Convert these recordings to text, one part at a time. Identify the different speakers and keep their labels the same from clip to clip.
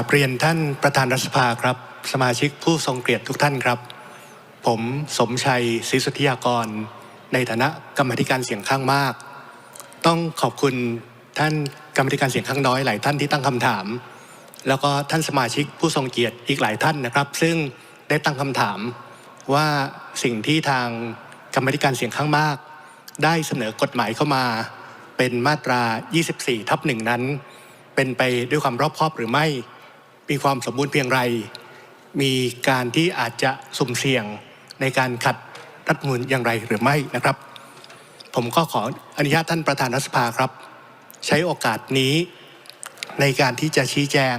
Speaker 1: กับเรียนท่านประธานรัฐสภาครับ สมาชิกผู้ทรงเกียรติทุกท่านครับ ผมสมชัยศรีสุทธิยากร ในฐานะกรรมธิการเสียงข้างมาก ต้องขอบคุณท่านกรรมธิการเสียงข้างน้อยหลายท่านที่ตั้งคำถาม แล้วก็ท่านสมาชิกผู้ทรงเกียรติอีกหลายท่านนะครับ ซึ่งได้ตั้งคำถามว่าสิ่งที่ทางกรรมธิการเสียงข้างมาก ได้เสนอกฎหมายเข้ามาเป็นมาตรา 24 ทับหนึ่งนั้น เป็นไปด้วยความรอบคอบหรือไม่ มีความสมบูรณ์เพียงไร มีการที่อาจจะสุ่มเสี่ยงในการขัดรัฐมนูญอย่างไรหรือไม่นะครับ ผมก็ขออนุญาตท่านประธานรัฐสภาครับ ใช้โอกาสนี้ในการที่จะชี้แจง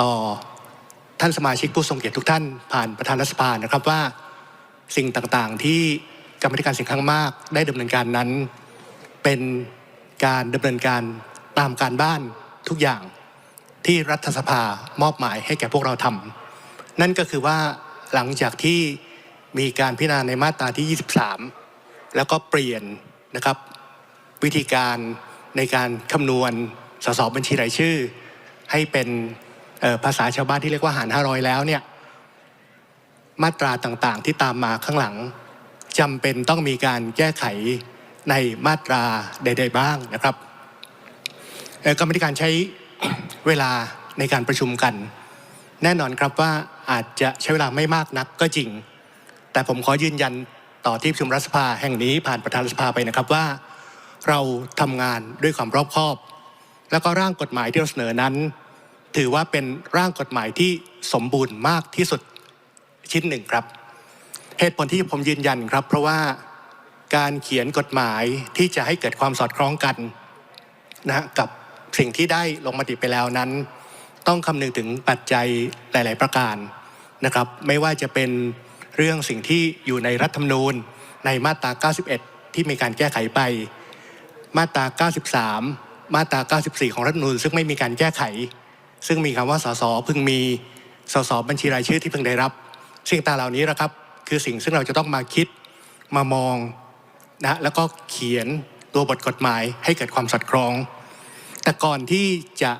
Speaker 1: ต่อท่านสมาชิกผู้ทรงเกียรติทุกท่านผ่านประธานรัฐสภานะครับว่าสิ่งต่างๆที่กรรมธิการเสียงข้างมาก ได้ดำเนินการนั้น เป็นการดำเนินการตามการบ้านทุกอย่าง ที่รัฐสภามอบหมายให้แก่พวกเราทำนั่นก็คือว่าหลังจากที่มีการพิจารณาในมาตราที่ 23 แล้วก็เปลี่ยนนะครับวิธีการในการคำนวณสสบัญชีรายชื่อ ให้เป็นภาษาชาวบ้านที่เรียกว่าหาร 500 แล้วเนี่ยมาตราต่างๆ ที่ตามมาข้างหลังจำเป็นต้องมีการแก้ไขในมาตราใด ๆ บ้างนะครับกรรมธิการใช้ เวลาในการประชุมกัน แน่นอนครับว่าอาจจะใช้เวลาไม่มากนักก็จริง แต่ผมขอยืนยันต่อที่ประชุมรัฐสภาแห่งนี้ผ่านประธานรัฐสภาไปนะครับว่า เราทำงานด้วยความรอบคอบ แล้วก็ร่างกฎหมายที่เราเสนอนั้น ถือว่าเป็นร่างกฎหมายที่สมบูรณ์มากที่สุดชิ้นหนึ่งครับเหตุผลที่ผมยืนยันครับ เพราะว่าการเขียนกฎหมายที่จะให้เกิดความสอดคล้องกันนะฮะกับ สิ่งที่ได้ลงมติไปแล้วนั้น ต้องคำนึงถึงปัจจัยหลาย ๆ ประการนะครับ ไม่ว่าจะเป็นเรื่องสิ่งที่อยู่ในรัฐธรรมนูญในมาตรา 91 ที่มีการแก้ไขไป มาตรา 93 มาตรา 94 ของรัฐธรรมนูญซึ่งไม่มีการแก้ไข ซึ่งมีคำว่าสสพิ่งมีสสบัญชีรายชื่อที่เพิ่งได้รับ สิ่งต่างเหล่านี้นะครับ คือสิ่งซึ่งเราจะต้องมาคิดมามองนะแล้วก็เขียนตัวบทกฎหมายให้เกิดความสอดคล้อง แต่ก่อนที่จะ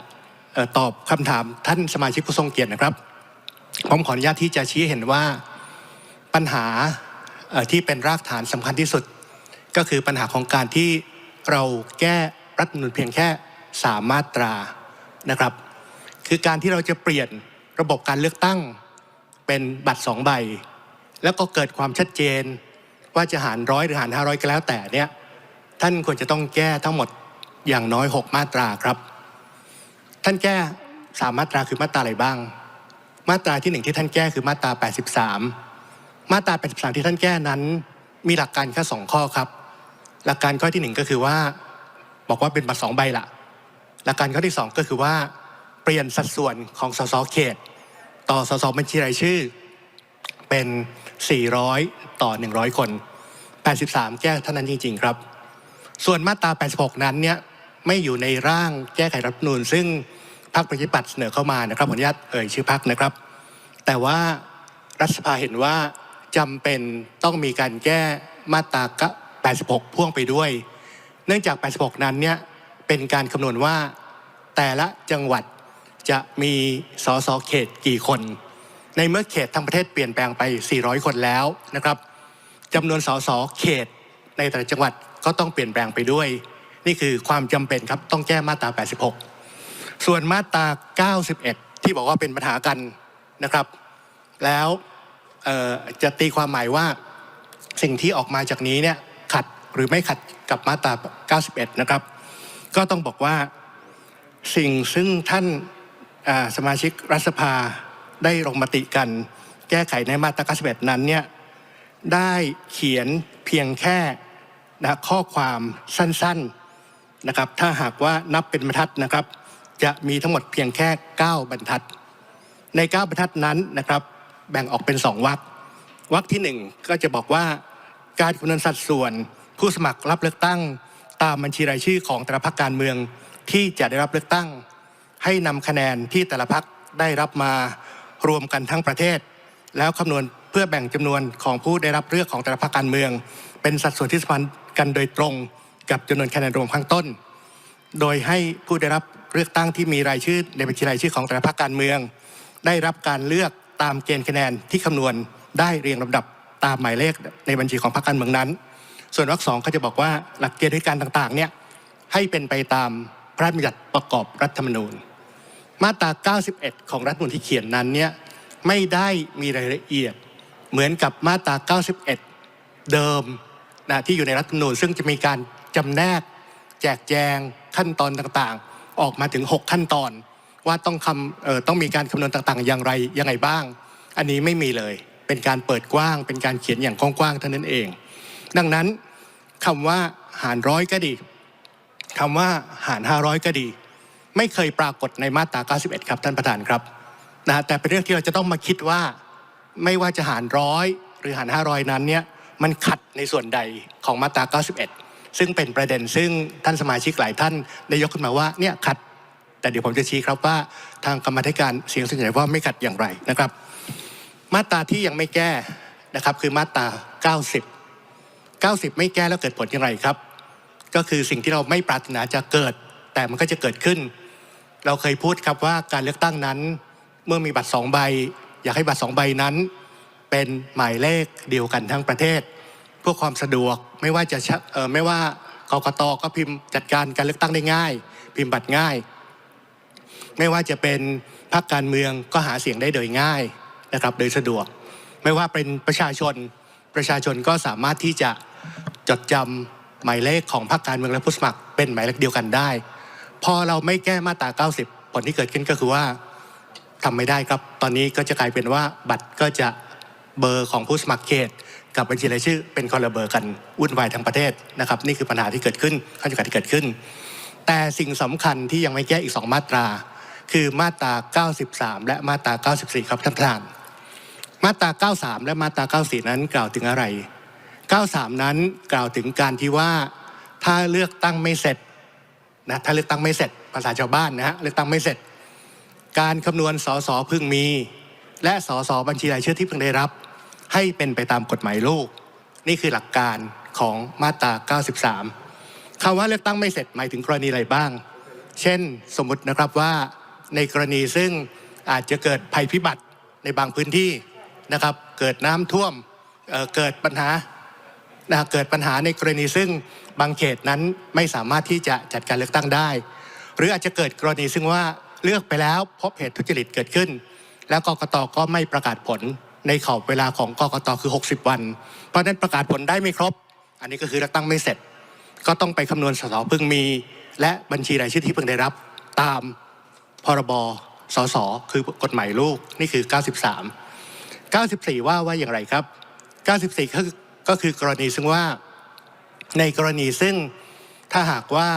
Speaker 1: ออตอบคำถามท่านสมาชิกผู้ทรงเกียรตินะครับผมขออนุญาตที่จะชี้เห็นว่าปัญหาที่เป็นรากฐานสำคัญที่สุด ก็คือปัญหาของการที่เราแก้รัฐมนูญเพียงแค่สามมาตรานะครับ คือการที่เราจะเปลี่ยนระบบการเลือกตั้งเป็นบัตรสองใบ แล้วก็เกิดความชัดเจนว่าจะหารร้อยหรือหารห้าร้อยก็แล้วแต่เนี่ยท่านควรจะต้องแก้ทั้งหมด อย่างน้อย 6 มาตราครับ ท่านแก้สามมาตราคือมาตราอะไรบ้าง มาตราที่หนึ่งที่ท่านแก้คือมาตรา 83 มาตรา 83 ที่ท่านแก้นั้น มีหลักการแค่สองข้อครับ หลักการข้อที่หนึ่งก็คือว่า บอกว่าเป็นบัตรสองใบละหลักการข้อที่สองก็คือว่าเปลี่ยนสัดส่วนของสสเขต ต่อสสบัญชีรายชื่อ เป็น 400 ต่อ 100 คน 83 แก้เท่านั้นจริง ๆ ครับ ส่วนมาตรา 86 นั้นเนี่ย ไม่อยู่ในร่างแก้ไขรัฐธรรมนูญซึ่งพรรคประชาธิปัตย์เสนอเข้ามานะครับขออนุญาตเอ่ยชื่อพรรคนะครับ แต่ว่ารัฐสภาเห็นว่าจำเป็นต้องมีการแก้มาตรา86 พ่วงไปด้วย เนื่องจาก 86 นั้นเนี่ยเป็นการคำนวณว่าแต่ละจังหวัดจะมีสสเขตกี่คน ในเมื่อเขตทั้งประเทศเปลี่ยนแปลงไป 400 คนแล้วนะครับจำนวนสสเขตในแต่ละจังหวัดก็ต้องเปลี่ยนแปลงไปด้วย นี่คือความจำเป็นครับต้องแก้มาตรา 86 ส่วนมาตรา 91 ที่บอกว่าเป็นปัญหากันนะครับ แล้วจะตีความหมายว่าสิ่งที่ออกมาจากนี้เนี่ยขัดหรือไม่ขัดกับมาตรา 91 นะครับ ก็ต้องบอกว่าสิ่งซึ่งท่านสมาชิกรัฐสภาได้ลงมติกัน แก้ไขในมาตรา 91 นั้นเนี่ยได้เขียนเพียงแค่นะข้อความสั้นๆ นะครับถ้าหากว่านับเป็นบรรทัดนะครับ จะมีทั้งหมดเพียงแค่ 9 บรรทัด ใน 9 บรรทัดนั้นนะครับ แบ่งออกเป็น 2วรรควรรคที่ 1 ก็จะบอกว่าการคำนวณสัดส่วน ผู้สมัครรับเลือกตั้ง ตามบัญชีรายชื่อของแต่ละพรรคการเมืองที่จะได้รับเลือกตั้ง ให้นำคะแนนที่แต่ละพรรคได้รับมารวมกันทั้งประเทศ แล้วคำนวณเพื่อแบ่งจำนวนของผู้ได้รับเลือกของแต่ละพรรคการเมือง เป็นสัดส่วนที่สัมพันธ์กันโดยตรง กับจำนวนคะแนนรวมข้างต้น โดยให้ผู้ได้รับเลือกตั้งที่มีรายชื่อในบัญชีรายชื่อของแต่ละพรรคการเมือง ได้รับการเลือกตามเกณฑ์คะแนนที่คำนวณได้เรียงลำดับตามหมายเลขในบัญชีของพรรคการเมืองนั้น ส่วนวรรคสองก็จะบอกว่าหลักเกณฑ์การต่างๆเนี่ยให้เป็นไปตามพระราชบัญญัติประกอบรัฐธรรมนูญ มาตรา 91 ของรัฐมนูญที่เขียนนั้นเนี่ยไม่ได้มีรายละเอียดเหมือนกับมาตรา 91 เดิมนะที่อยู่ในรัฐธรรมนูญซึ่งจะมีการ จำแนก แจกแจงขั้นตอนต่างๆ ออกมาถึง 6 ขั้นตอน ว่าต้องคำต้องมีการคำนวณต่างๆ อย่างไรยังไงบ้าง อันนี้ไม่มีเลย เป็นการเปิดกว้าง เป็นการเขียนอย่างกว้างๆเท่านั้นเอง ดังนั้นคำว่าหารร้อยก็ดีคำว่าหาร 500 ก็ดี ไม่เคยปรากฏในมาตรา 91 ครับท่านประธานครับนะฮะแต่เป็นเรื่องที่เราจะต้องมาคิดว่าไม่ว่าจะหารร้อยหรือหาร 500 นั้นเนี่ยมันขัดในส่วนใดของมาตรา 91 ซึ่งเป็นประเด็นซึ่งท่านสมาชิกหลายท่านได้ยกขึ้นมาว่าเนี่ยขัด แต่เดี๋ยวผมจะชี้ครับว่าทางกรรมธิการเสียงส่วนใหญ่ว่าไม่ขัดอย่างไรนะครับ มาตราที่ยังไม่แก้นะครับคือมาตรา 90 90 ไม่แก้แล้วเกิดผลอย่างไรครับ ก็คือสิ่งที่เราไม่ปรารถนาจะเกิด แต่มันก็จะเกิดขึ้น เราเคยพูดครับว่าการเลือกตั้งนั้น เมื่อมีบัตรสองใบ อยากให้บัตรสองใบนั้น เป็นหมายเลขเดียวกันทั้งประเทศ เพื่อความสะดวกไม่ว่าจะไม่ว่ากกตก็พิมพ์จัดการการเลือกตั้งได้ง่าย พิมพ์บัตรง่าย ไม่ว่าจะเป็นพรรคการเมืองก็หาเสียงได้โดยง่ายนะครับ โดยสะดวก ไม่ว่าเป็นประชาชนประชาชนก็สามารถที่จะจดจำหมายเลขของพรรคการเมืองและผู้สมัคร เป็นหมายเลขเดียวกันได้ พอเราไม่แก้มาตรา 90 ผลที่เกิดขึ้นก็คือว่าทำไม่ได้ครับ ตอนนี้ก็จะกลายเป็นว่าบัตรก็จะเบอร์ของผู้สมัครเขต กับบัญชีรายชื่อเป็นคนละเบอร์กันวุ่นวายทั้งประเทศนะครับนี่คือปัญหาที่เกิดขึ้นข้อจำกัดที่เกิดขึ้น แต่สิ่งสำคัญที่ยังไม่แก้อีก 2 มาตรา คือมาตรา 93 และมาตรา 94 ครับท่านประธาน มาตรา 93 และมาตรา 94 นั้นกล่าวถึงอะไร 93 นั้นกล่าวถึงการที่ว่าถ้าเลือกตั้งไม่เสร็จนะถ้าเลือกตั้งไม่เสร็จภาษาชาวบ้านนะฮะเลือกตั้งไม่เสร็จ การคำนวณสสพึงมี และสสบัญชีรายชื่อที่เพิ่งได้รับ ให้เป็นไปตามกฎหมายลูก นี่คือหลักการของมาตรา 93คำว่าเลือกตั้งไม่เสร็จหมายถึงกรณีอะไรบ้าง เช่นสมมตินะครับว่าในกรณีซึ่งอาจจะเกิดภัยพิบัติในบางพื้นที่นะครับ เกิดน้ำท่วมเเกิดปัญหานะเกิดปัญหาในกรณีซึ่งบางเขตนั้นไม่สามารถที่จะจัดการเลือกตั้งได้ หรืออาจจะเกิดกรณีซึ่งว่าเลือกไปแล้วพบเหตุทุจริตเกิดขึ้น แล้วกกตก็ไม่ประกาศผล ในขอบเวลาของกกตคือ 60 วัน เพราะนั้นประกาศผลได้ไม่ครบ อันนี้ก็คือเลือกตั้งไม่เสร็จ ก็ต้องไปคำนวณสสพึงมี และบัญชีรายชื่อที่เพิ่งได้รับ ตามพรบสสคือกฎหมายลูกนี่คือ 93 94 ว่าว่าอย่างไรครับ 94 ก็คือก็คือกรณีซึ่งว่าในกรณีซึ่งถ้าหากว่า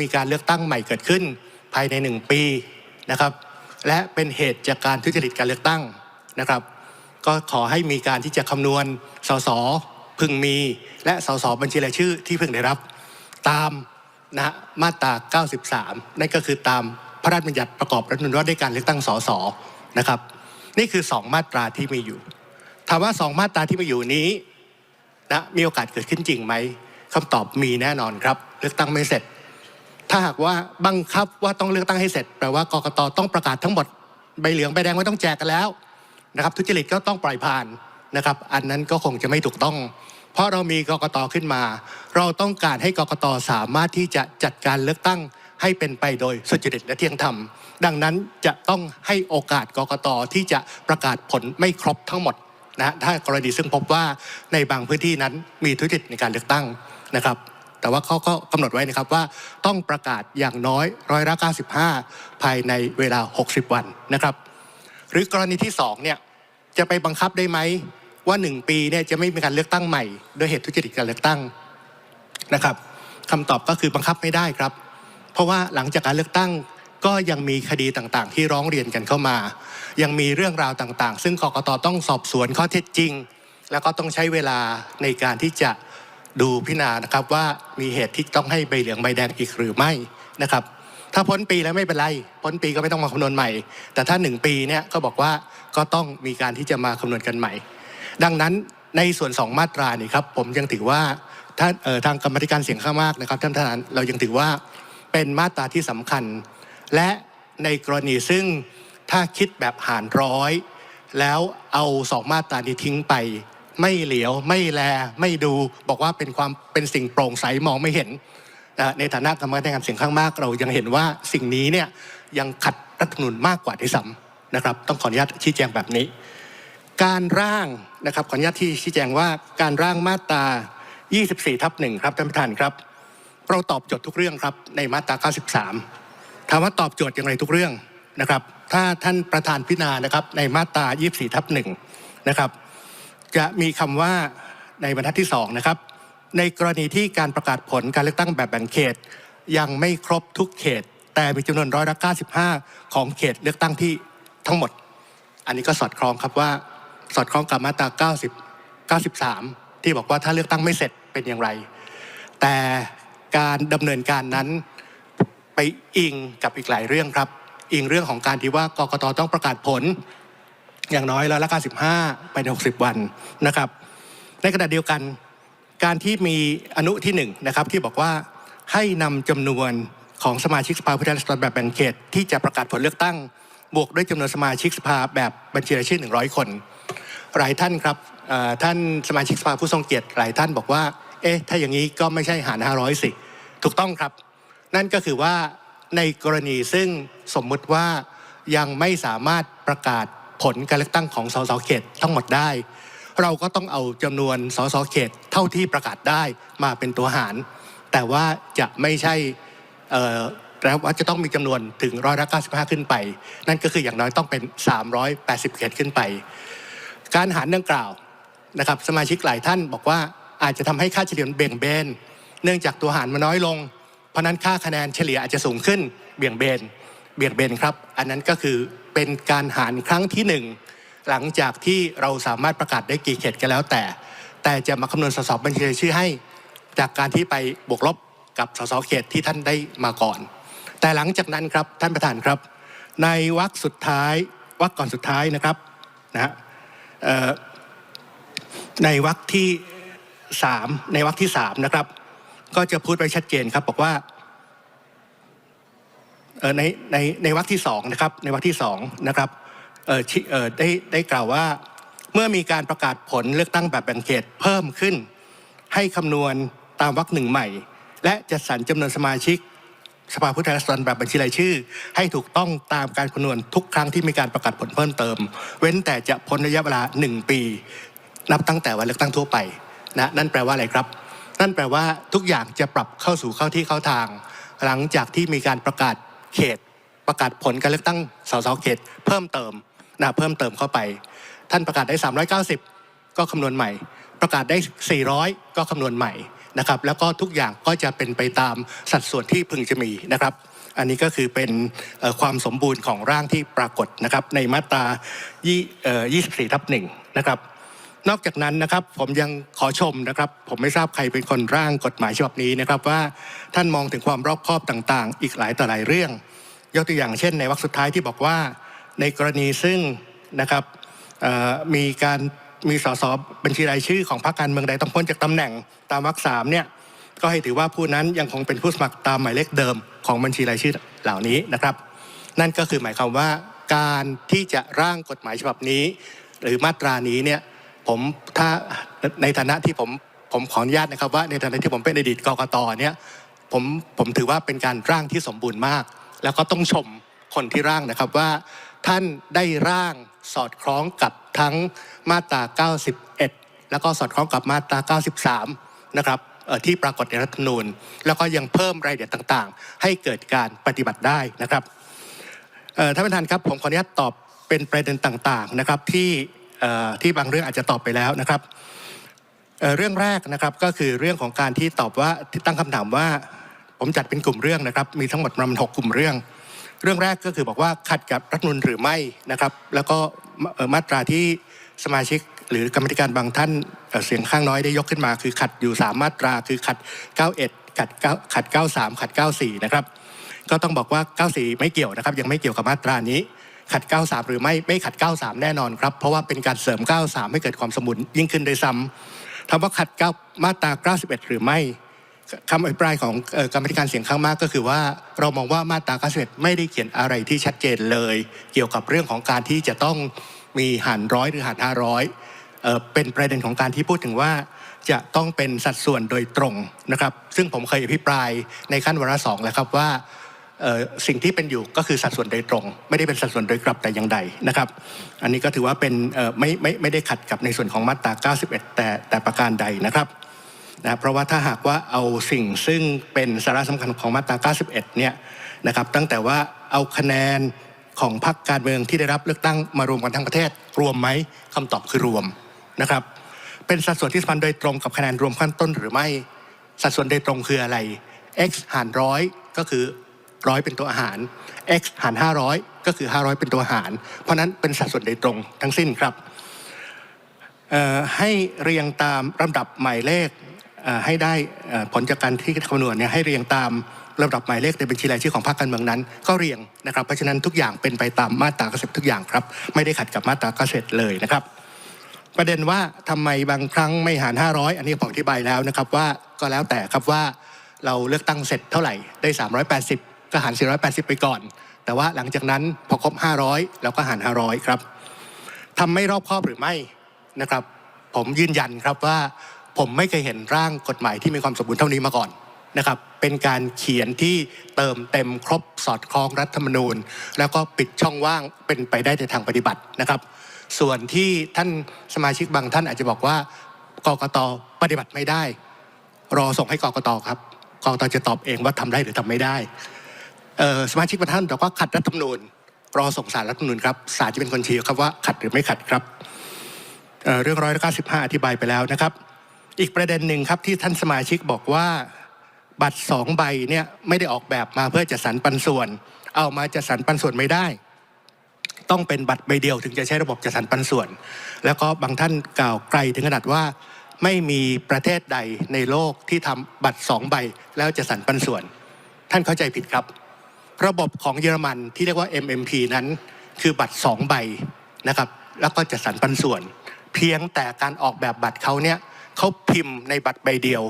Speaker 1: มีการเลือกตั้งใหม่เกิดขึ้นภายในหนึ่งปีนะครับ และเป็นเหตุจากการทุจริตการเลือกตั้งนะครับ ก็ขอให้มีการที่จะคำนวณสสพึงมี และสสบัญชีรายชื่อที่พิ่งได้รับ ตามนะฮะมาตรา 93 นั่นก็คือตามพระราชบัญญัติประกอบรัฐธรรมนูญว่าด้วยการเลือกตั้งสสนะครับ นี่คือ 2 มาตราที่มีอยู่ถามว่า 2 มาตราที่มีอยู่นี้นะมีโอกาสเกิดขึ้นจริงไหมคำตอบมีแน่นอนครับ เลือกตั้งไม่เสร็จ ถ้าหากว่าบังคับว่าต้องเลือกตั้งให้เสร็จแปลว่ากกตต้องประกาศทั้งหมดใบเหลืองใบแดงไม่ต้องแจกกันแล้ว นะครับทุจริตก็ต้องปล่อยผ่านนะครับ อันนั้นก็คงจะไม่ถูกต้อง เพราะเรามีกกตขึ้นมา เราต้องการให้กกตสามารถที่จะจัดการเลือกตั้งให้เป็นไปโดยสุจริตและเที่ยงธรรม ดังนั้นจะต้องให้โอกาสกกตที่จะประกาศผลไม่ครบทั้งหมดนะถ้ากรณีซึ่งพบว่าในบางพื้นที่นั้นมีทุจริตในการเลือกตั้งนะครับ แต่ว่าเขาก็กำหนดไว้นะครับว่าต้องประกาศอย่างน้อยร้อยละ95 ภายในเวลา 60 วันนะครับ หรือกรณีที่2เนี่ยจะไปบังคับได้ไหมว่า 1 ปีเนี่ยจะไม่มีการเลือกตั้งใหม่โดยเหตุทุจริตการเลือกตั้งนะครับคำตอบก็คือบังคับไม่ได้ครับ เพราะว่าหลังจากการเลือกตั้งก็ยังมีคดีต่างๆ ที่ร้องเรียนกันเข้ามา ยังมีเรื่องราวต่างๆ ซึ่งกกตต้องสอบสวนข้อเท็จจริง แล้วก็ต้องใช้เวลาในการที่จะดูพิจารณานะครับว่ามีเหตุที่ต้องให้ใบเหลืองใบแดงอีกหรือไม่นะครับ ถ้าพ้นปีแล้วไม่เป็นไร พ้นปีก็ไม่ต้องมาคำนวณใหม่ แต่ถ้า 1 ปีเนี่ยก็บอกว่าก็ต้องมีการที่จะมาคำนวณกันใหม่ ดังนั้นในส่วน 2 มาตรานี่ครับผมยังถือว่าท่านทางกรรมธิการเสียงข้างมากนะครับท่านประธานเรายังถือว่าเป็นมาตราที่สำคัญ และในกรณีซึ่งถ้าคิดแบบหารร้อย แล้วเอาสองมาตรานี้ทิ้งไป ไม่เหลียวไม่แลไม่ดู บอกว่าเป็นความเป็นสิ่งโปร่งใสมองไม่เห็น ในฐานะกรรมการเสียงข้างมากเรายังเห็นว่าสิ่งนี้เนี่ยยังขัดรัฐธรรมนูญมากกว่าที่ซ้ำนะครับ ต้องขออนุญาตชี้แจงแบบนี้ การร่างนะครับขออนุญาตที่ชี้แจงว่าการร่างมาตรา 24 ทับหนึ่งครับท่านประธานครับ เราตอบโจทย์ทุกเรื่องครับในมาตรา 93 ถามว่าตอบโจทย์อย่างไรทุกเรื่องนะครับ ถ้าท่านประธานพิจารณานะครับในมาตรา 24 ทับหนึ่งนะครับ จะมีคำว่าในบรรทัดที่2นะครับ ในกรณีที่การประกาศผลการเลือกตั้งแบบแบ่งเขต ยังไม่ครบทุกเขต แต่มีจำนวนร้อยละ95 ของเขตเลือกตั้งที่ทั้งหมด อันนี้ก็สอดคล้องครับว่า สอดคล้องกับมาตรา 90 93 ที่บอกว่าถ้าเลือกตั้งไม่เสร็จเป็นอย่างไร แต่การดำเนินการนั้นไปอิงกับอีกหลายเรื่องครับ อิงเรื่องของการที่ว่ากกตต้องประกาศผล อย่างน้อยร้อยละ95 ไปใน 60 วันนะครับ ในขณะเดียวกัน การที่มีอนุที่1นะครับที่บอกว่าให้นำจำนวนของสมาชิกสภาผู้แทนราษฎรแบบแบ่งเขตที่จะประกาศผลเลือกตั้ง บวกด้วยจำนวนสมาชิกสภาแบบบัญชีรายชื่อ 100 คน หลายท่านครับท่านสมาชิกสภาผู้ทรงเกียรติหลายท่านบอกว่า เอ๊ะ ถ้าอย่างนี้ก็ไม่ใช่หาร 500 สิ ถูกต้องครับ นั่นก็คือว่าในกรณีซึ่งสมมุติว่ายังไม่สามารถประกาศผลการเลือกตั้งของสสเขตทั้งหมดได้ เราก็ต้องเอาจำนวนสสเขตเท่าที่ประกาศได้มาเป็นตัวหาร แต่ว่าจะไม่ใช่แล้วว่าจะต้องมีจำนวนถึงร้อยละ95 ขึ้นไป นั่นก็คืออย่างน้อยต้องเป็น 380 เขตขึ้นไป การหารดังกล่าวนะครับสมาชิกหลายท่านบอกว่าอาจจะทำให้ค่าเฉลี่ยเบี่ยงเบน เนื่องจากตัวหารมันน้อยลง เพราะนั้นค่าคะแนนเฉลี่ยอาจจะสูงขึ้นเบี่ยงเบน เบี่ยงเบนครับ อันนั้นก็คือเป็นการหารครั้งที่หนึ่ง หลังจากที่เราสามารถประกาศได้กี่เขตก็แล้วแต่ แต่จะมาคำนวณสสบัญชีรายชื่อให้ จากการที่ไปบวกลบกับสสเขตที่ท่านได้มาก่อน แต่หลังจากนั้นครับท่านประธานครับ ในวรรคสุดท้ายวรรคก่อนสุดท้ายนะครับนะฮะในวรรคที่สามในวรรคที่สามนะครับ ก็จะพูดไว้ชัดเจนครับบอกว่าในในในวรรคที่สองนะครับในวรรคที่สองนะครับ ได้ได้กล่าวว่าเมื่อมีการประกาศผลเลือกตั้งแบบแบ่งเขตเพิ่มขึ้น ให้คำนวณตามวรรคหนึ่งใหม่ และจัดสรรจำนวนสมาชิก สภาผู้แทนราษฎรแบบบัญชีรายชื่อ ให้ถูกต้องตามการคำนวณทุกครั้งที่มีการประกาศผลเพิ่มเติม เว้นแต่จะพ้นระยะเวลา 1 ปี นับตั้งแต่วันเลือกตั้งทั่วไปนะนั่นแปลว่าอะไรครับ นั่นแปลว่าทุกอย่างจะปรับเข้าสู่เข้าที่เข้าทาง หลังจากที่มีการประกาศเขต ประกาศผลการเลือกตั้งสสเขต เพิ่มเติม นะเพิ่มเติมเข้าไป ท่านประกาศได้ 390 ก็คำนวณใหม่ ประกาศได้ 400 ก็คำนวณใหม่นะครับแล้วก็ทุกอย่างก็จะเป็นไปตามสัดส่วนที่พึงจะมีนะครับ อันนี้ก็คือเป็นความสมบูรณ์ของร่างที่ปรากฏนะครับในมาตรายี่เอ่อ24ทับหนึ่งนะครับนอกจากนั้นนะครับผมยังขอชมนะครับ ผมไม่ทราบใครเป็นคนร่างกฎหมายฉบับนี้นะครับ ว่าท่านมองถึงความรอบคอบต่างๆ อีกหลายต่อหลายเรื่อง ยกตัวอย่างเช่นในวรรคสุดท้ายที่บอกว่า ในกรณีซึ่งนะครับมีการมีสสบัญชีรายชื่อของพรรคการเมืองใดต้องพ้นจากตำแหน่งตามวรรคสามเนี่ยก็ให้ถือว่าผู้นั้นยังคงเป็นผู้สมัครตามหมายเลขเดิมของบัญชีรายชื่อเหล่านี้นะครับ นั่นก็คือหมายความว่าการที่จะร่างกฎหมายฉบับนี้ หรือมาตรานี้เนี่ยผมถ้าในฐานะที่ผมผมขออนุญาตนะครับว่าในฐานะที่ผมเป็นอดีตกรกตเนี่ยผมผมถือว่าเป็นการร่างที่สมบูรณ์มาก แล้วก็ต้องชมคนที่ร่างนะครับว่า ท่านได้ร่างสอดคล้องกับทั้งมาตรา 91 แล้วก็สอดคล้องกับมาตรา 93 นะครับที่ปรากฏในรัฐธรรมนูญ แล้วก็ยังเพิ่มรายละเอียดต่างๆ ให้เกิดการปฏิบัติได้นะครับท่านประธานครับผมขออนุญาตตอบเป็นประเด็นต่างๆนะครับที่ที่บางเรื่องอาจจะตอบไปแล้วนะครับเเรื่องแรกนะครับก็คือเรื่องของการที่ตอบว่าที่ตั้งคำถามว่า ผมจัดเป็นกลุ่มเรื่องนะครับ มีทั้งหมดประมาณหกกลุ่มเรื่อง เรื่องแรกก็คือบอกว่าขัดกับรัฐมนูลหรือไม่นะครับ แล้วก็มาตราที่สมาชิกหรือกรรมธิการบางท่านเอ่อเสียงข้างน้อยได้ยกขึ้นมา คือขัดอยู่สามมาตราคือขัด 91 ขัด9ขัด 93 ขัด 94 นะครับ ก็ต้องบอกว่า 94 ไม่เกี่ยวนะครับ ยังไม่เกี่ยวกับมาตรานี้ ขัด 93 หรือไม่ไม่ขัด 93 แน่นอนครับ เพราะว่าเป็นการเสริม 93 ให้เกิดความสมบูรณ์ยิ่งขึ้นโดยซ้ำถามว่าขัด9มาตรา 91 หรือไม่ คำอภิปรายของกรรมธิการเสียงข้างมากก็คือว่าเรามองว่ามาตรา91ไม่ได้เขียนอะไรที่ชัดเจนเลย เกี่ยวกับเรื่องของการที่จะต้องมีหารร้อยหรือหารห้าร้อยเป็นประเด็นของการที่พูดถึงว่าจะต้องเป็นสัดส่วนโดยตรงนะครับ ซึ่งผมเคยอภิปรายในขั้นวาระสองแล้วครับว่าสิ่งที่เป็นอยู่ก็คือสัดส่วนโดยตรง ไม่ได้เป็นสัดส่วนโดยกลับแต่อย่างใดนะครับ อันนี้ก็ถือว่าเป็นไม่ไม่ไม่ได้ขัดกับในส่วนของมาตรา 91 แต่แต่ประการใดนะครับ นะเพราะว่าถ้าหากว่าเอาสิ่งซึ่งเป็นสาระสำคัญของมาตรา 91 เนี่ยนะครับตั้งแต่ว่าเอาคะแนนของพรรคการเมืองที่ได้รับเลือกตั้งมารวมกันทั้งประเทศ รวมไหมคำตอบคือรวมนะครับ เป็นสัดส่วนที่สัมพันธ์โดยตรงกับคะแนนรวมขั้นต้นหรือไม่ สัดส่วนโดยตรงคืออะไร x หารร้อยก็คือร้อยเป็นตัวอาหาร x หาร 500 ก็คือ 500 เป็นตัวอาหาร เพราะนั้นเป็นสัดส่วนโดยตรงทั้งสิ้นครับให้เรียงตามลำดับหมายเลข ให้ได้ผลจากการที่คำนวณเนี่ยให้เรียงตามลำดับหมายเลขในบัญชีรายชื่อของพรรคการเมืองนั้น ก็เรียงนะครับ เพราะฉะนั้นทุกอย่างเป็นไปตามมาตราเกษตรทุกอย่างครับ ไม่ได้ขัดกับมาตราเกษตรเลยนะครับ ประเด็นว่าทำไมบางครั้งไม่หาร 500 อันนี้ผมอธิบายแล้วนะครับว่าก็แล้วแต่ครับว่าเราเลือกตั้งเสร็จเท่าไหร่ได้ 380 ก็หาร 480 ไปก่อน แต่ว่าหลังจากนั้นพอครบ 500 เราก็หาร 500 ครับทำไม่รอบคอบหรือไม่นะครับ ผมยืนยันครับว่า ผมไม่เคยเห็นร่างกฎหมายที่มีความสมบูรณ์เท่านี้มาก่อนนะครับเป็นการเขียนที่เติมเต็มครบสอดคล้องรัฐธรรมนูญ แล้วก็ปิดช่องว่างเป็นไปได้ในทางปฏิบัตินะครับ ส่วนที่ท่านสมาชิกบางท่านอาจจะบอกว่ากกตปฏิบัติไม่ได้ รอส่งให้กกตครับกกตจะตอบเองว่าทำได้หรือทำไม่ได้สมาชิกบางท่านบอกว่าขัดรัฐธรรมนูญ รอส่งสารรัฐธรรมนูญครับศาลจะเป็นคนชี้ครับว่าขัดหรือไม่ขัดครับเเรื่องร้อยละเก้าสิบห้าอธิบายไปแล้วนะครับ อีกประเด็นหนึ่งครับที่ท่านสมาชิกบอกว่าบัตรสองใบเนี่ยไม่ได้ออกแบบมาเพื่อจัดสรรปันส่วน เอามาจัดสรรปันส่วนไม่ได้ ต้องเป็นบัตรใบเดียวถึงจะใช้ระบบจัดสรรปันส่วน แล้วก็บางท่านกล่าวไกลถึงขนาดว่าไม่มีประเทศใดในโลกที่ทำบัตรสองใบแล้วจัดสรรปันส่วน ท่านเข้าใจผิดครับ ระบบของเยอรมันที่เรียกว่า MMP นั้น คือบัตรสองใบนะครับ แล้วก็จัดสรรปันส่วน เพียงแต่การออกแบบบัตรเขาเนี่ย เขาพิมพ์ในบัตรใบเดียว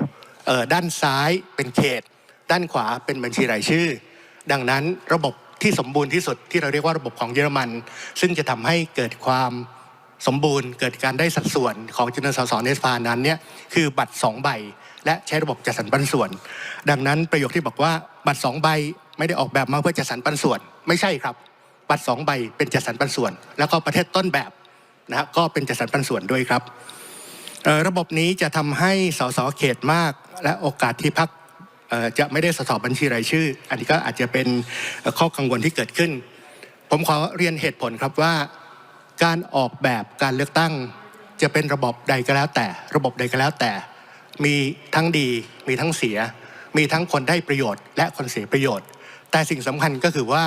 Speaker 1: ด้านซ้ายเป็นเขต ด้านขวาเป็นบัญชีรายชื่อ ดังนั้นระบบที่สมบูรณ์ที่สุดที่เราเรียกว่าระบบของเยอรมัน ซึ่งจะทำให้เกิดความสมบูรณ์ เกิดการได้สัดส่วนของจำนวนสสในสภานั้นเนี่ยคือบัตรสองใบ และใช้ระบบจัดสรรปันส่วน ดังนั้นประโยคที่บอกว่าบัตรสองใบไม่ได้ออกแบบมาเพื่อจัดสรรปันส่วน ไม่ใช่ครับ บัตรสองใบเป็นจัดสรรปันส่วน แล้วก็ประเทศต้นแบบนะฮะก็เป็นจัดสรรปันส่วนด้วยครับ ระบบนี้จะทำให้สสเขตมาก และโอกาสที่พักจะไม่ได้สสบัญชีรายชื่อ อันนี้ก็อาจจะเป็นข้อกังวลที่เกิดขึ้น ผมขอเรียนเหตุผลครับว่า การออกแบบการเลือกตั้ง จะเป็นระบบใดก็แล้วแต่ ระบบใดก็แล้วแต่ มีทั้งดีมีทั้งเสีย มีทั้งคนได้ประโยชน์ และคนเสียประโยชน์ แต่สิ่งสำคัญก็คือว่า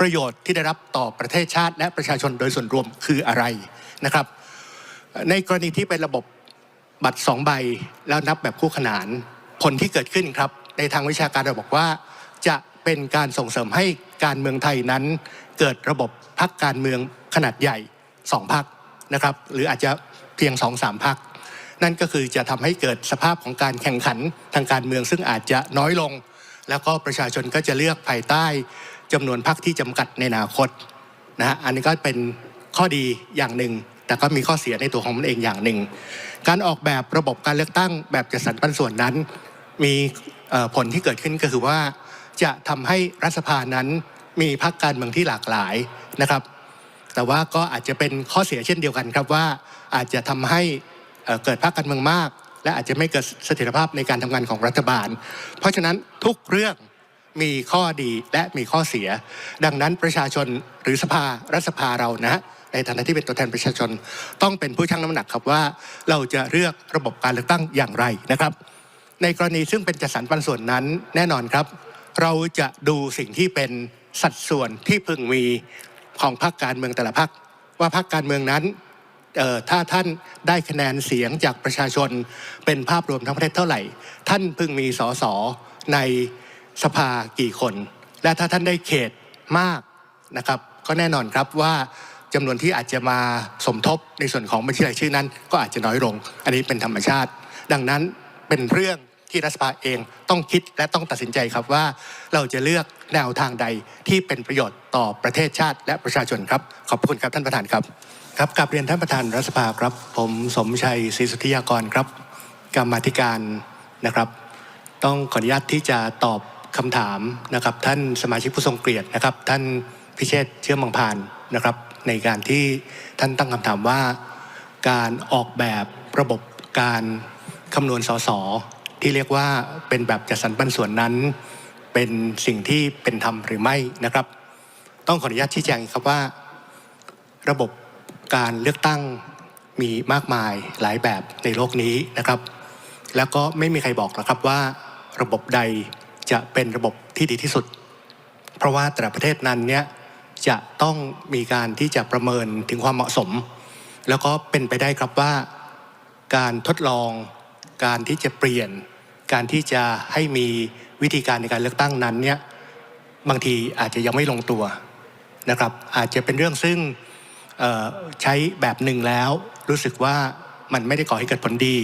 Speaker 1: ประโยชน์ที่ได้รับต่อประเทศชาติ และประชาชนโดยส่วนรวมคืออะไรนะครับ ในกรณีที่เป็นระบบ บัตรสองใบแล้วนับแบบคู่ขนานผลที่เกิดขึ้นครับ ในทางวิชาการเราบอกว่า จะเป็นการส่งเสริมให้การเมืองไทยนั้น เกิดระบบพักการเมืองขนาดใหญ่สองพักนะครับ หรืออาจจะเพียงสองสามพัก นั่นก็คือจะทำให้เกิดสภาพของการแข่งขันทางการเมืองซึ่งอาจจะน้อยลง แล้วก็ประชาชนก็จะเลือกภายใต้จำนวนพรรคที่จำกัดในอนาคตนะฮะอันนี้ก็เป็นข้อดีอย่างหนึ่งแต่ก็มีข้อเสียในตัวของมันเองอย่างหนึ่ง การออกแบบระบบการเลือกตั้งแบบจัดสรรปันส่วนนั้น มีผลที่เกิดขึ้นก็คือว่า จะทำให้รัฐสภานั้นมีพรรคการเมืองที่หลากหลายนะครับ แต่ว่าก็อาจจะเป็นข้อเสียเช่นเดียวกันครับว่าอาจจะทำให้เกิดพรรคการเมืองมาก และอาจจะไม่เกิดเสถียรภาพในการทำงานของรัฐบาล เพราะฉะนั้นทุกเรื่องมีข้อดีและมีข้อเสีย ดังนั้นประชาชนหรือสภารัฐสภาเรานะฮะ ในฐานะที่เป็นตัวแทนประชาชน ต้องเป็นผู้ชั่งน้ำหนักครับว่าเราจะเลือกระบบการเลือกตั้งอย่างไรนะครับ ในกรณีซึ่งเป็นจัดสรรปันส่วนนั้นแน่นอนครับ เราจะดูสิ่งที่เป็นสัดส่วนที่พึงมีของพรรคการเมืองแต่ละพรรคว่าพรรคการเมืองนั้นออถ้าท่านได้คะแนนเสียงจากประชาชนเป็นภาพรวมทั้งประเทศเท่าไหร่ ท่านพึงมีสสในสภากี่คน และถ้าท่านได้เขตมากนะครับ ก็แน่นอนครับว่า จำนวนที่อาจจะมาสมทบในส่วนของบัญชีรายชื่อนั้น ก็อาจจะน้อยลง อันนี้เป็นธรรมชาติ ดังนั้นเป็นเรื่องที่รัฐสภาเองต้องคิดและต้องตัดสินใจครับว่า เราจะเลือกแนวทางใดที่เป็นประโยชน์ต่อประเทศชาติ และประชาชนครับ ขอบคุณครับท่านประธานครับครับกลับเรียนท่านประธานรัฐสภาครับ ผมสมชัยศรีสุทธิยากรครับกรรมธิการนะครับ ต้องขออนุญาตที่จะตอบคำถามนะครับ ท่านสมาชิกผู้ทรงเกียรตินะครับ ท่านพิเชษเชื่อมังพาน นะครับ ในการที่ท่านตั้งคำถามว่า การออกแบบระบบการคำนวณสสที่เรียกว่าเป็นแบบจัดสรรปันส่วนนั้น เป็นสิ่งที่เป็นธรรมหรือไม่นะครับ ต้องขออนุญาตชี้แจงครับว่า ระบบการเลือกตั้งมีมากมายหลายแบบในโลกนี้นะครับ แล้วก็ไม่มีใครบอกหรอกครับว่า ระบบใดจะเป็นระบบที่ดีที่สุด เพราะว่าแต่ละประเทศนั้นเนี่ย จะต้องมีการที่จะประเมินถึงความเหมาะสม แล้วก็เป็นไปได้ครับว่า การทดลอง การที่จะเปลี่ยน การที่จะให้มีวิธีการในการเลือกตั้งนั้นเนี่ยบางทีอาจจะยังไม่ลงตัวนะครับ อาจจะเป็นเรื่องซึ่งใช้แบบหนึ่งแล้ว รู้สึกว่ามันไม่ได้ก่อให้เกิดผลดี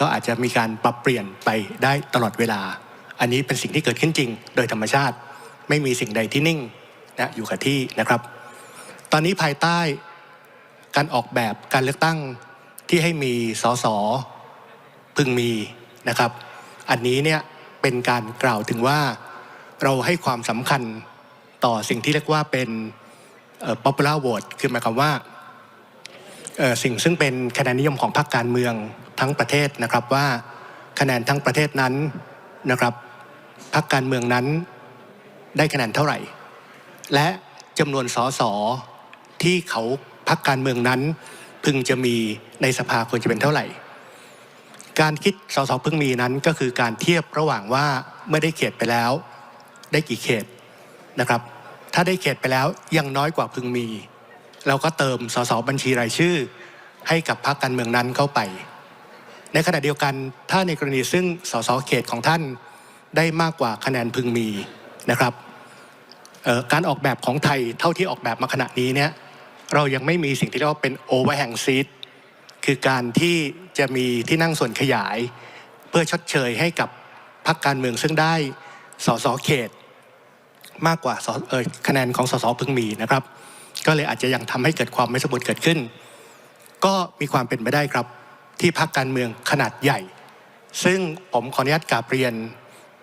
Speaker 1: ก็อาจจะมีการปรับเปลี่ยนไปได้ตลอดเวลา อันนี้เป็นสิ่งที่เกิดขึ้นจริง โดยธรรมชาติ ไม่มีสิ่งใดที่นิ่ง นะอยู่กับที่นะครับ ตอนนี้ภายใต้การออกแบบการเลือกตั้งที่ให้มีสสพึงมีนะครับ อันนี้เนี่ยเป็นการกล่าวถึงว่าเราให้ความสำคัญต่อสิ่งที่เรียกว่าเป็นเอ่อ popular vote คือหมายความว่าสิ่งซึ่งเป็นคะแนนนิยมของพรรคการเมืองทั้งประเทศนะครับว่าคะแนนทั้งประเทศนั้นนะครับพรรคการเมืองนั้นได้คะแนนเท่าไหร่ และจำนวนสสที่เขาพรรคการเมืองนั้น พึงจะมีในสภาควรจะเป็นเท่าไหร่ การคิดสสพึงมีนั้นก็คือการเทียบระหว่างว่าเมื่อได้เขตไปแล้ว ได้กี่เขตนะครับ ถ้าได้เขตไปแล้วยังน้อยกว่าพึงมี เราก็เติมสสบัญชีรายชื่อ ให้กับพรรคการเมืองนั้นเข้าไป ในขณะเดียวกันถ้าในกรณีซึ่งสสเขตของท่านได้มากกว่าคะแนนพึงมีนะครับ การออกแบบของไทยเท่าที่ออกแบบมาขณะนี้เนี่ยเรายังไม่มีสิ่งที่เรียกว่าเป็น overhang seat คือการที่จะมีที่นั่งส่วนขยาย เพื่อชดเชยให้กับพรรคการเมืองซึ่งได้สสเขต มากกว่าคะแนนของสสพึงมีนะครับ ก็เลยอาจจะยังทำให้เกิดความไม่สมบูรณ์เกิดขึ้น ก็มีความเป็นไปได้ครับที่พรรคการเมืองขนาดใหญ่ ซึ่งผมขออนุญาตกราบเรียน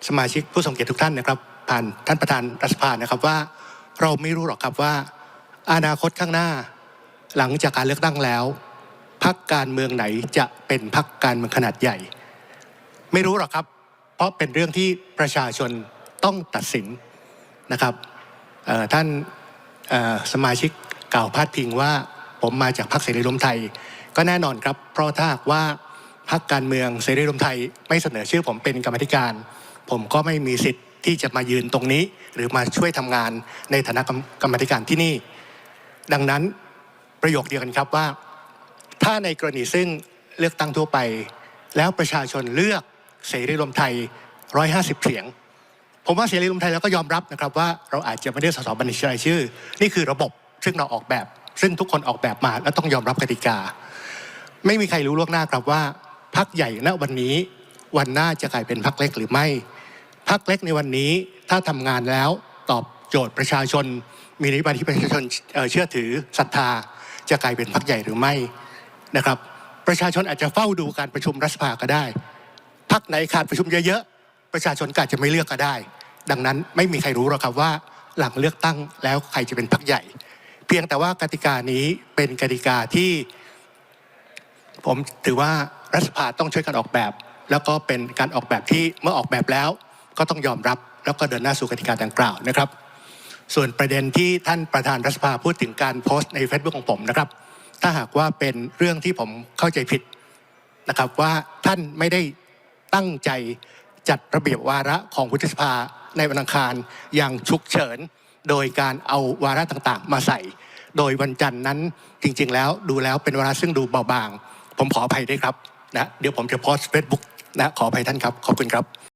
Speaker 1: สมาชิกผู้ทรงเกียรติทุกท่านนะครับ ผ่านท่านประธานรัฐสภานะครับว่า เราไม่รู้หรอกครับว่า อนาคตข้างหน้า หลังจากการเลือกตั้งแล้วพรรคการเมืองไหนจะเป็นพรรคการเมืองขนาดใหญ่ ไม่รู้หรอกครับ เพราะเป็นเรื่องที่ประชาชนต้องตัดสินนะครับท่านสมาชิกกล่าวพาดพิงว่าผมมาจากพรรคเสรีรวมไทย ก็แน่นอนครับ เพราะถ้าหากว่าพรรคการเมืองเสรีรวมไทย ไม่เสนอชื่อผมเป็นกรรมธิการ ผมก็ไม่มีสิทธิ์ ที่จะมายืนตรงนี้ หรือมาช่วยทำงานในฐานะกรรมกาธิการที่นี่ ดังนั้นประโยคเดียวกันครับว่า ถ้าในกรณีซึ่งเลือกตั้งทั่วไป แล้วประชาชนเลือกเสรีรวมไทย 150 เสียง ผมว่าเสรีรวมไทยเราก็ยอมรับนะครับว่าเราอาจจะไม่ได้สสบัญชีรายชื่อ นี่คือระบบซึ่งเราออกแบบ ซึ่งทุกคนออกแบบมาและต้องยอมรับกติกา ไม่มีใครรู้ล่วงหน้าครับว่าพักใหญ่ณวันนี้วันหน้าจะกลายเป็นพักเล็กหรือไม่ พักเล็กในวันนี้ถ้าทำงานแล้วตอบโจทย์ประชาชน มีนโยบายที่ประชาชนเอ่อเชื่อถือศรัทธา จะกลายเป็นพักใหญ่หรือไม่นะครับ ประชาชนอาจจะเฝ้าดูการประชุมรัฐสภาก็ได้พักไหนขาดประชุมเยอะๆประชาชนก็อาจจะไม่เลือกก็ได้ ดังนั้นไม่มีใครรู้หรอกครับว่าหลังเลือกตั้งแล้วใครจะเป็นพักใหญ่ เพียงแต่ว่ากติกานี้เป็นกติกาที่ ผมถือว่ารัฐสภาต้องช่วยกันออกแบบ แล้วก็เป็นการออกแบบที่เมื่อออกแบบแล้ว ก็ต้องยอมรับ แล้วก็เดินหน้าสู่กติกาดังกล่าวนะครับ ส่วนประเด็นที่ท่านประธานรัฐสภาพูดถึงการโพสต์ใน Facebook ของผมนะครับ ถ้าหากว่าเป็นเรื่องที่ผมเข้าใจผิดนะครับว่าท่านไม่ได้ตั้งใจจัดระเบียบวาระของวุฒิสภาในวันอังคารอย่างฉุกเฉิน โดยการเอาวาระต่างๆ มาใส่ โดยวันจันทร์นั้นจริงๆ แล้วดูแล้วเป็นวาระซึ่งดูเบาบาง ผมขออภัยด้วยครับนะเดี๋ยวผมจะโพสต์เฟซบุ๊กนะขออภัยท่านครับ ขอบคุณครับ